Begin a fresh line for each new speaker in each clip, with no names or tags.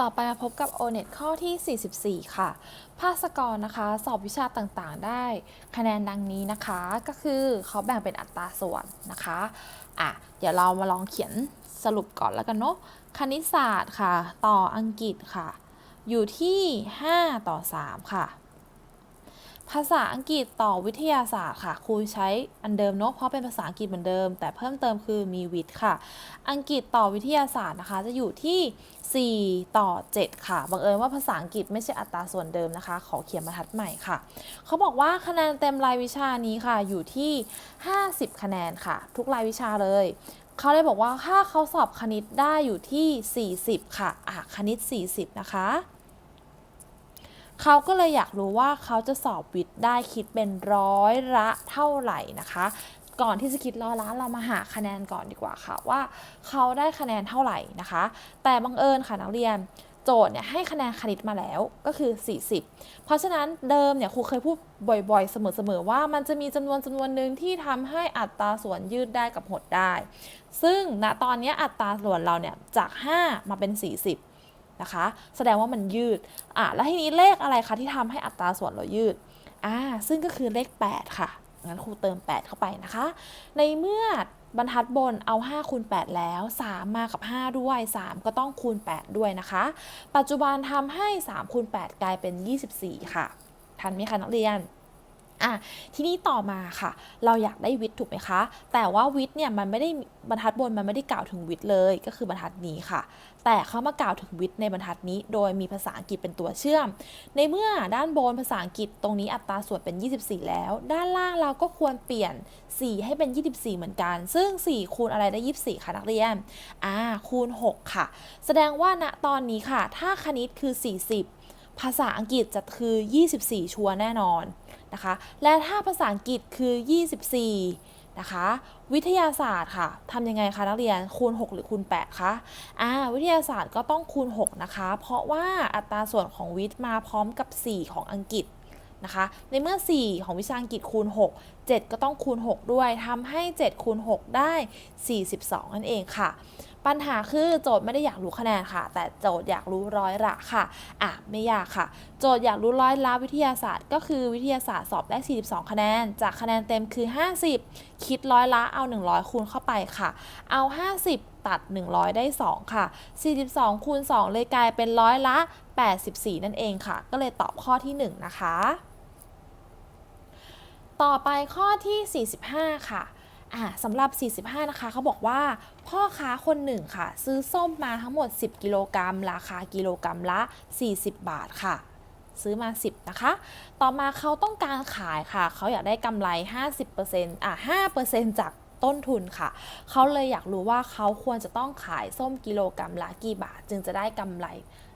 ต่อไปมาพบกับ o n e t ข้อที่ 44 ค่ะ ภาสกรนะคะ สอบวิชาต่างๆ ได้คะแนนดังนี้นะคะ ก็คือเขาแบ่งเป็นอัตราส่วนนะคะ อะ เดี๋ยวเรามาลองเขียนสรุปก่อนแล้วกันเนาะ คณิตศาสตร์ค่ะ ต่ออังกฤษค่ะ อยู่ที่ 5 ต่อ 3 ค่ะ ภาษาอังกฤษต่อวิทยาศาสตร์ค่ะ ครูใช้อันเดิมเนาะเพราะเป็นภาษาอังกฤษเหมือนเดิม แต่เพิ่มเติมคือมีวิทย์ค่ะ อังกฤษต่อวิทยาศาสตร์นะคะ จะอยู่ที่ 4 ต่อ 7 ค่ะบังเอิญว่าภาษาอังกฤษไม่ใช่อัตราส่วนเดิมนะคะ ขอเขียนบรรทัดใหม่ค่ะ เขาบอกว่าคะแนนเต็มรายวิชานี้ค่ะอยู่ที่ 50 คะแนนค่ะ ทุกรายวิชาเลยเขาเลยบอกว่าถ้าเขาสอบคณิตได้อยู่ที่ 40 ค่ะอะคณิต 40 นะคะ เขาก็เลยอยากรู้ว่าเขาจะสอบวิทย์ได้คิดเป็นร้อยละเท่าไหร่นะคะ ก่อนที่จะคิดร้อยละเรามาหาคะแนนก่อนดีกว่าค่ะว่าเขาได้คะแนนเท่าไหร่นะคะ แต่บังเอิญค่ะนักเรียนโจทย์เนี่ยให้คะแนนคณิตมาแล้วก็คือ 40 เพราะฉะนั้นเดิมเนี่ยครูเคยพูดบ่อยๆ เสมอๆว่ามันจะมีจำนวนจำนวนหนึ่งที่ทำให้อัตราส่วนยืดได้กับหดได้ ซึ่งณตอนนี้อัตราส่วนเราเนี่ยจาก 5 มาเป็น 40 นะคะ แสดงว่ามันยืดอะแล้วทีนี้เลขอะไรคะที่ทำให้อัตราส่วนเรายืดอ่าซึ่งก็คือเลข 8 ค่ะงั้นครูเติม 8 เข้าไปนะคะ ในเมื่อบรรทัดบนเอา5คูณ8แล้ว 3 มากับ 5 ด้วย 3 ก็ต้องคูณ 8 ด้วยนะคะ ปัจจุบันทำให้3คูณ8กลายเป็น 24 ค่ะ ทันไหมคะนักเรียน อะทีนี้ต่อมาค่ะ เราอยากได้วิทย์ถูกไหมคะ แต่ว่าวิทย์เนี่ยมันไม่ได้บรรทัดบนมันไม่ได้กล่าวถึงวิทย์เลยก็คือบรรทัดนี้ค่ะ แต่เขามากล่าวถึงวิทย์ในบรรทัดนี้ โดยมีภาษาอังกฤษเป็นตัวเชื่อม ในเมื่อด้านบนภาษาอังกฤษตรงนี้อัตราส่วนเป็น 24 แล้ว ด้านล่างเราก็ควรเปลี่ยน 4 ให้เป็น 24 เหมือนกัน ซึ่ง 4 คูณอะไรได้ 24ค่ะนักเรียนอ่าคูณ 6 ค่ะ แสดงว่าณตอนนี้ค่ะ ถ้าคณิตคือ 40 ภาษาอังกฤษจะคือ 24 ชัวแน่นอน นะคะ และถ้าภาษาอังกฤษคือ 24 นะคะ วิทยาศาสตร์ค่ะทำยังไงคะนักเรียนคูณ 6 หรือคูณ 8 คะอ่าวิทยาศาสตร์ก็ต้องคูณ 6 นะคะ เพราะว่าอัตราส่วนของวิทย์มาพร้อมกับ 4 ของอังกฤษ นะคะ ในเมื่อ 4 ของวิชาอังกฤษคูณ 6 7 ก็ต้องคูณ 6 ด้วยทำให้7คูณ6ได้ 42 นั่นเองค่ะ ปัญหาคือโจทย์ไม่ได้อยากรู้คะแนนค่ะ แต่โจทย์อยากรู้ร้อยละค่ะ อะ ไม่ยากค่ะ โจทย์อยากรู้ร้อยละวิทยาศาสตร์ ก็คือวิทยาศาสตร์สอบได้ 42 คะแนน จากคะแนนเต็มคือ 50 คิดร้อยละเอา 100 คูณเข้าไปค่ะ เอา 50 ตัด 100 ได้ 2 ค่ะ 42 คูณ 2 เลยกลายเป็นร้อยละ 84 นั่นเองค่ะ ก็เลยตอบข้อที่ 1 นะคะ ต่อไปข้อที่ 45 ค่ะอ่าสำหรับ 45 นะคะเขาบอกว่าพ่อค้าคนหนึ่งค่ะ ซื้อส้มมาทั้งหมด 10 กิโลกรัม ราคากิโลกรัมละ 40 บาทค่ะ ซื้อมา 10 นะคะ ต่อมาเขาต้องการขายค่ะ เขาอยากได้กำไร 50%อะ5%จากต้นทุนค่ะ เขาเลยอยากรู้ว่าเขาควรจะต้องขายส้มกิโลกรัมละกี่บาท จึงจะได้กำไร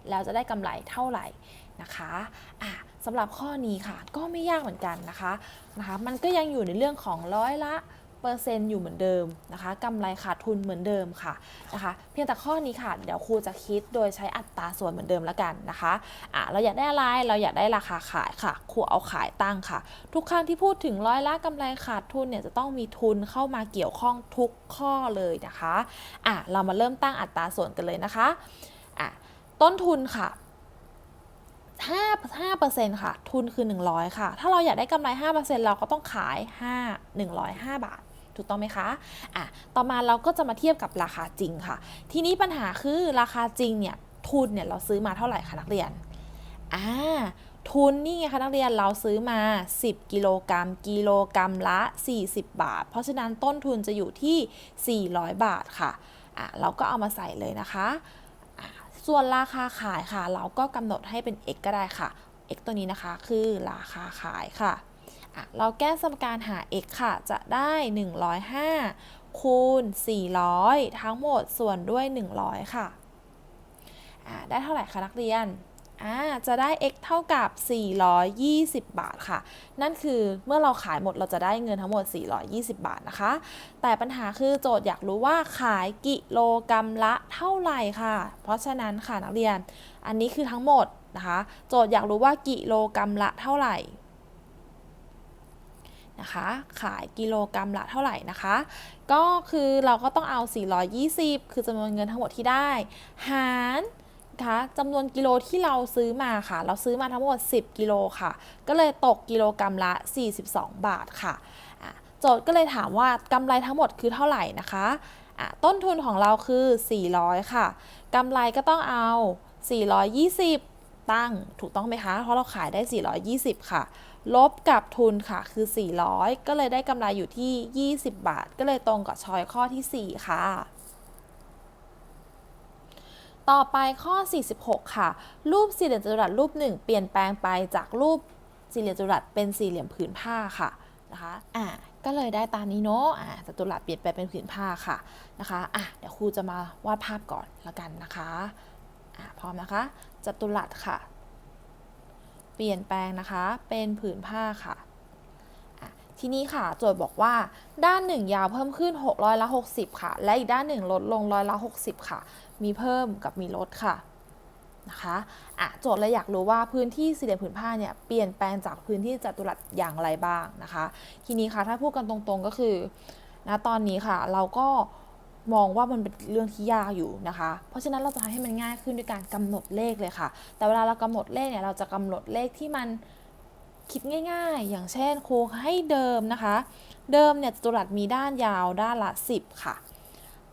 แล้วจะได้กำไรเท่าไหร่นะคะอะ สำหรับข้อนี้ค่ะ ก็ไม่ยากเหมือนกันนะคะนะคะมันก็ยังอยู่ในเรื่องของร้อยละเปอร์เซ็นต์อยู่เหมือนเดิมนะคะกำไรขาดทุนเหมือนเดิมค่ะนะคะเพียงแต่ข้อนี้ค่ะ เดี๋ยวครูจะคิดโดยใช้อัตราส่วนเหมือนเดิมแล้วกันนะคะอะเราอยากได้อะไรเราอยากได้ราคาขายค่ะครูเอาขายตั้งค่ะ ทุกครั้งที่พูดถึงร้อยละกำไรขาดทุนเนี่ยจะต้องมีทุนเข้ามาเกี่ยวข้องทุกข้อเลยนะคะอะเรามาเริ่มตั้งอัตราส่วนกันเลยนะคะอะต้นทุนค่ะ 5 5%ค่ะ ทุนคือ 100 ค่ะ ถ้าเราอยากได้กำไร 5%เราก็ต้องขาย 5 105 บาท ถูกต้องไหมคะ อะ ต่อมาเราก็จะมาเทียบกับราคาจริงค่ะ ทีนี้ปัญหาคือราคาจริงเนี่ย ทุนเนี่ยเราซื้อมาเท่าไหร่คะนักเรียน อ่า ทุนนี่ไงคะนักเรียนเราซื้อมา 10 กิโลกรัม กิโลกรัมละ 40 บาท เพราะฉะนั้นต้นทุนจะอยู่ที่ 400 บาทค่ะ อะ เราก็เอามาใส่เลยนะคะ ส่วนราคาขายค่ะ เราก็กำหนดให้เป็น x ก็ได้ค่ะ x ตัวนี้นะคะ คือราคาขายค่ะเราแก้สมการหา x ค่ะ จะได้ 105 คูณ 400 ทั้งหมดส่วนด้วย 100 ค่ะ ได้เท่าไหร่คะนักเรียน อ่าจะได้ x เท่ากับ 420 บาทค่ะ นั่นคือเมื่อเราขายหมดเราจะได้เงินทั้งหมด 420 บาทนะคะ แต่ปัญหาคือโจทย์อยากรู้ว่าขายกิโลกรัมละเท่าไหร่ค่ะ เพราะฉะนั้นค่ะนักเรียน อันนี้คือทั้งหมดนะคะ โจทย์อยากรู้ว่ากิโลกรัมละเท่าไหร่นะคะขายกิโลกรัมละเท่าไหร่นะคะ ก็คือเราก็ต้องเอา 420 คือจำนวนเงินทั้งหมดที่ได้ หาร คะจำนวนกิโลที่เราซื้อมาค่ะ เราซื้อมาทั้งหมด 10 กิโลค่ะ ก็เลยตกกิโลกรรัมละ 42 บาทค่ะะโจทย์ก็เลยถามว่ากำไรทั้งหมดคือเท่าไหร่นะคะ ต้นทุนของเราคือ 400 ค่ะกำไรก็ต้องเอา 420 ตั้งถูกต้องไหมคะ เพราะเราขายได้ 420 ค่ะ ลบกับทุนค่ะคือ 400 ก็เลยได้กำไรอยู่ที่ 20 บาท ก็เลยตรงกับชอยข้อที่ 4 ค่ะ ต่อไปข้อ 46 ค่ะ รูปสี่เหลี่ยมจัตุรัสรูปหนึ่งเปลี่ยนแปลงไปจากรูปสี่เหลี่ยมจัตุรัสเป็นสี่เหลี่ยมผืนผ้าค่ะนะคะอ่าก็เลยได้ตามนี้เนาะอ่าจัตุรัสเปลี่ยนแปลงเป็นผืนผ้าค่ะนะคะอะเดี๋ยวครูจะมาวาดภาพก่อนละกันนะคะอ่าพร้อมนะคะจัตุรัสค่ะ เปลี่ยนแปลงนะคะเป็นผืนผ้าค่ะอะ ทีนี้ค่ะโจทย์บอกว่าด้านหนึ่งยาวเพิ่มขึ้น6ร้อยละ60 ค่ะ และอีกด้านหนึ่งลดลงร้อยละ60 ค่ะ มีเพิ่มกับมีลดค่ะนะคะอะโจทย์เลยอยากรู้ว่าพื้นที่สี่เหลี่ยมผืนผ้าเนี่ยเปลี่ยนแปลงจากพื้นที่จัตุรัสอย่างไรบ้างนะคะ ทีนี้ค่ะถ้าพูดกันตรงๆก็คือนะตอนนี้ค่ะเราก็มองว่ามันเป็นเรื่องที่ยากอยู่นะคะ เพราะฉะนั้นเราจะทำให้มันง่ายขึ้นด้วยการกำหนดเลขเลยค่ะ แต่เวลาเรากำหนดเลขเนี่ยเราจะกำหนดเลขที่มัน คิดง่ายๆ อย่างเช่นครูให้เดิมนะคะ เดิมเนี่ยจัตุรัสมีด้านยาวด้านละ 10 ค่ะ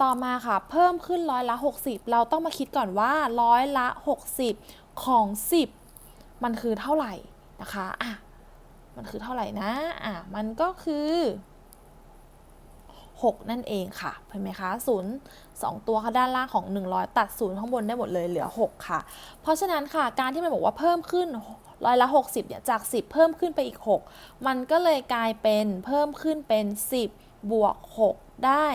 ต่อมาค่ะ เพิ่มขึ้นร้อยละ 60 เราต้องมาคิดก่อนว่าร้อยละ 60 ของ 10 มันคือเท่าไหร่นะคะอะมันคือเท่าไหร่นะอะมันก็คือ 6 นั่นเองค่ะเห็นไหมคะศูนย์สองตัวค่ะด้านล่างของ 100 ตัดศูนย์ข้างบนได้หมดเลยเหลือ 6 ค่ะ เพราะฉะนั้นค่ะการที่มันบอกว่าเพิ่มขึ้น ร้อยละ 60เนี่ยจาก 10 เพิ่มขึ้นไปอีก 6 มันก็เลยกลายเป็นเพิ่มขึ้นเป็น 10 บวก 6 ได้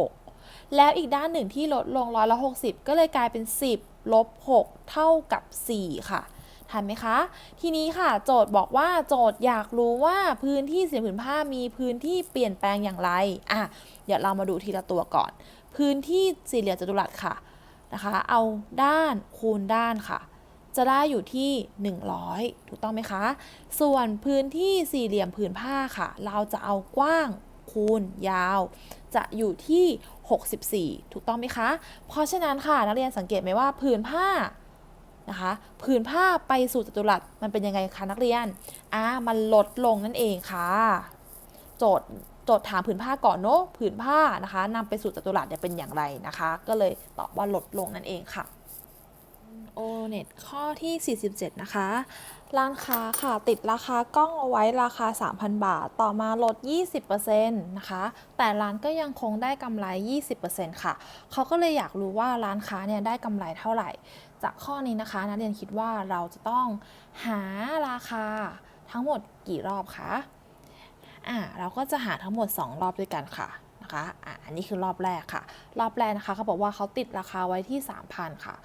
16 แล้วอีกด้านหนึ่งที่ลดลงร้อยละ 60 ก็เลยกลายเป็น 10ลบ6เท่ากับ 4 ค่ะทันไหมคะ ทีนี้ค่ะ โจทย์บอกว่าโจทย์อยากรู้ว่าพื้นที่สี่เหลี่ยมผืนผ้ามีพื้นที่เปลี่ยนแปลงอย่างไร อะ เดี๋ยวเรามาดูทีละตัวก่อน พื้นที่สี่เหลี่ยมจัตุรัสค่ะนะคะ เอาด้านคูณด้านค่ะ จะได้อยู่ที่ 100 ถูกต้องไหมคะ ส่วนพื้นที่สี่เหลี่ยมผืนผ้าค่ะ เราจะเอากว้างคูณยาว จะอยู่ที่ 64 ถูกต้องไหมคะ เพราะฉะนั้นค่ะนักเรียนสังเกตไหมว่าผืนผ้านะคะผืนผ้าไปสู่จัตุรัสมันเป็นยังไงคะนักเรียนอ่ามันลดลงนั่นเองค่ะ โจทย์โจทย์ถามผืนผ้าก่อนเนาะผืนผ้านะคะนำไปสู่จัตุรัสเนี่ยเป็นอย่างไรนะคะ ก็เลยตอบว่าลดลงนั่นเองค่ะ โอเน็ตข้อที่ 47 นะคะ ร้านค้าค่ะติดราคากล้องเอาไว้ราคา 3,000 บาท ต่อมาลด 20%นะคะ แต่ร้านก็ยังคงได้กำไร 20%ค่ะ เขาก็เลยอยากรู้ว่าร้านค้าเนี่ยได้กำไรเท่าไหร่ จากข้อนี้นะคะนักเรียนคิดว่าเราจะต้องหาราคาทั้งหมดกี่รอบคะอ่าเราก็จะหาทั้งหมด 2 รอบด้วยกันค่ะนะคะอ่าอันนี้คือรอบแรกค่ะ รอบแรกนะคะเขาบอกว่าเขาติดราคาไว้ที่ 3,000 ค่ะ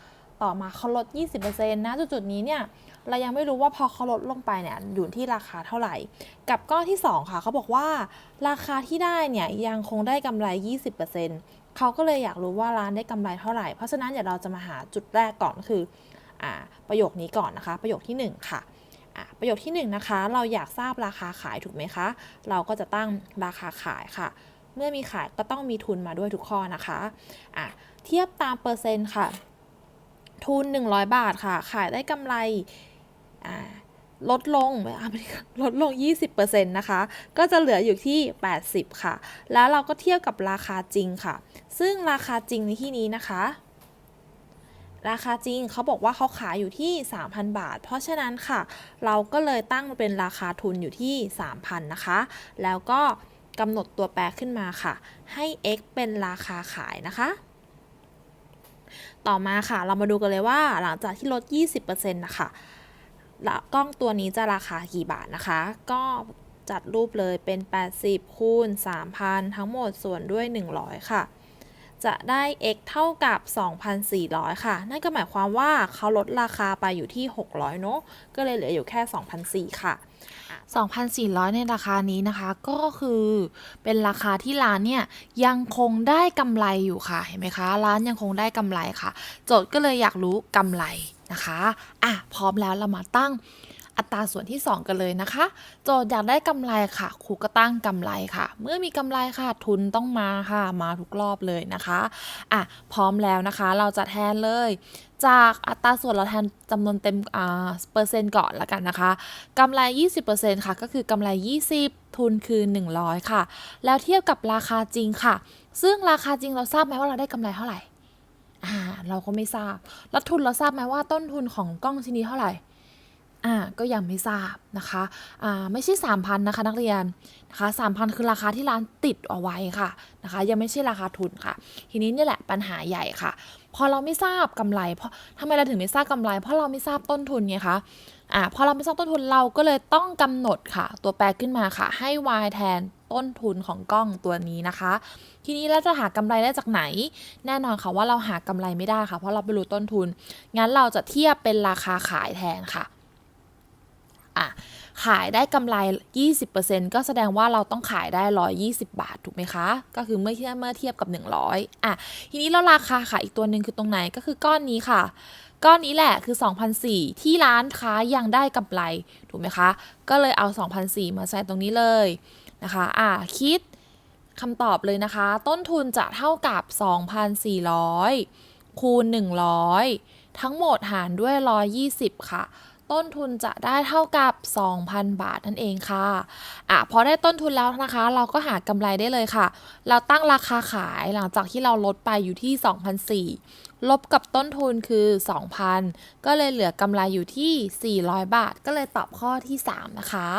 ต่อมาเขาลด 20%นะจุดๆนี้เนี่ยเรายังไม่รู้ว่าพอเขาลดลงไปเนี่ยอยู่ที่ราคาเท่าไหร่ กับก้อนที่ 2 ค่ะเขาบอกว่า ราคาที่ได้เนี่ยยังคงได้กำไร 20%เขาก็เลยอยากรู้ว่าร้านได้กำไรเท่าไหร่ เพราะฉะนั้นเดี๋ยวเราจะมาหาจุดแรกก่อนคืออประโยคนี้ก่อนนะคะ ประโยคที่ 1 ค่ะอ่าประโยคที่1นนะคะเราอยากทราบราคาขายถูกไหมคะ เราก็จะตั้งราคาขายค่ะ เมื่อมีขายก็ต้องมีทุนมาด้วยทุกข้อนะคะะเทียบตามเปอร์เซ็นต์ค่ะ ทุน 100 บาทค่ะ ขายได้กำไรลดลงอ่าไม่ได้ลดลง 20%นะคะ ก็จะเหลืออยู่ที่ 80 ค่ะ แล้วเราก็เทียบกับราคาจริงค่ะ ซึ่งราคาจริงในที่นี้นะคะ ราคาจริงเขาบอกว่าเขาขายอยู่ที่ 3,000 บาท เพราะฉะนั้นค่ะ เราก็เลยตั้งเป็นราคาทุนอยู่ที่ 3,000 นะคะ แล้วก็กำหนดตัวแปรขึ้นมาค่ะ ให้ x เป็นราคาขายนะคะ ต่อมาค่ะ เรามาดูกันเลยว่าหลังจากที่ลด 20%นะคะละกล้องตัวนี้จะราคากี่บาทนะคะ ก็จัดรูปเลยเป็น 80คูณ3,000 ทั้งหมดส่วนด้วย 100 ค่ะ จะได้ x เท่ากับ 2,400 ค่ะ นั่นก็หมายความว่าเขาลดราคาไปอยู่ที่ 600 เนอะก็เลยเหลืออยู่แค่ 2,400 ค่ะ 2,400 ในราคานี้นะคะ ก็คือเป็นราคาที่ร้านเนี่ยยังคงได้กำไรอยู่ค่ะ เห็นไหมคะ ร้านยังคงได้กำไรค่ะ โจทย์ก็เลยอยากรู้กำไรนะคะ อะ พร้อมแล้วเรามาตั้ง อัตราส่วนที่ 2 กันเลยนะคะ โจทย์อยากได้กำไรค่ะครูก็ตั้งกำไรค่ะ เมื่อมีกำไรค่ะ ทุนต้องมาค่ะ มาทุกรอบเลยนะคะอะพร้อมแล้วนะคะ เราจะแทนเลย จากอัตราส่วนเราแทนจำนวนเต็มอ่าเปอร์เซ็นต์ก่อนละกันนะคะกำไร 20%ค่ะ ก็คือกำไร 20 ทุนคือ 100 ค่ะ แล้วเทียบกับราคาจริงค่ะ ซึ่งราคาจริงเราทราบไหมว่าเราได้กำไรเท่าไหร่อ่าเราก็ไม่ทราบ แล้วทุนเราทราบไหมว่าต้นทุนของกล้องชิ้นนี้เท่าไหร่ อ่าก็ยังไม่ทราบนะคะอ่าไม่ใช่ 3,000นะคะนักเรียนนะคะ3,000 คือราคาที่ร้านติดเอาไว้ค่ะนะคะ ยังไม่ใช่ราคาทุนค่ะ ทีนี้นี่แหละปัญหาใหญ่ค่ะ พอเราไม่ทราบกำไร เพราะทำไมเราถึงไม่ทราบกำไร เพราะเราไม่ทราบต้นทุนไงคะอ่าพอเราไม่ทราบต้นทุนเราก็เลยต้องกำหนดค่ะ ตัวแปรขึ้นมาค่ะ ให้ y แทนต้นทุนของกล้องตัวนี้นะคะ ทีนี้เราจะหากำไรได้จากไหน แน่นอนค่ะว่าเราหากำไรไม่ได้ค่ะ เพราะเราไม่รู้ต้นทุน งั้นเราจะเทียบเป็นราคาขายแทนค่ะ อะขายได้กำไร 20%ก็แสดงว่าเราต้องขายได้ 120 บาท ถูกไหมคะ ก็คือเมื่อเทียบเมื่อเทียบกับ 100อะทีนี้เราราคาขายอีกตัวหนึ่งคือตรงไหนก็คือก้อนนี้ค่ะ ก้อนนี้แหละคือ2,004ที่ร้านค้ายังได้กำไร ถูกไหมคะ ก็เลยเอา2,004มาใส่ตรงนี้เลยนะคะอะคิดคำตอบเลยนะคะ ต้นทุนจะเท่ากับ 2,400คูณ100 ทั้งหมดหารด้วย 120 ค่ะ ต้นทุนจะได้เท่ากับ 2,000 บาทนั่นเองค่ะอะพอได้ต้นทุนแล้วนะคะ เราก็หากำไรได้เลยค่ะ เราตั้งราคาขายหลังจากที่เราลดไปอยู่ที่ 2,004ลบกับต้นทุนคือ 2,000 ก็เลยเหลือกำไรอยู่ที่ 400 บาท ก็เลยตอบข้อที่ 3 นะคะ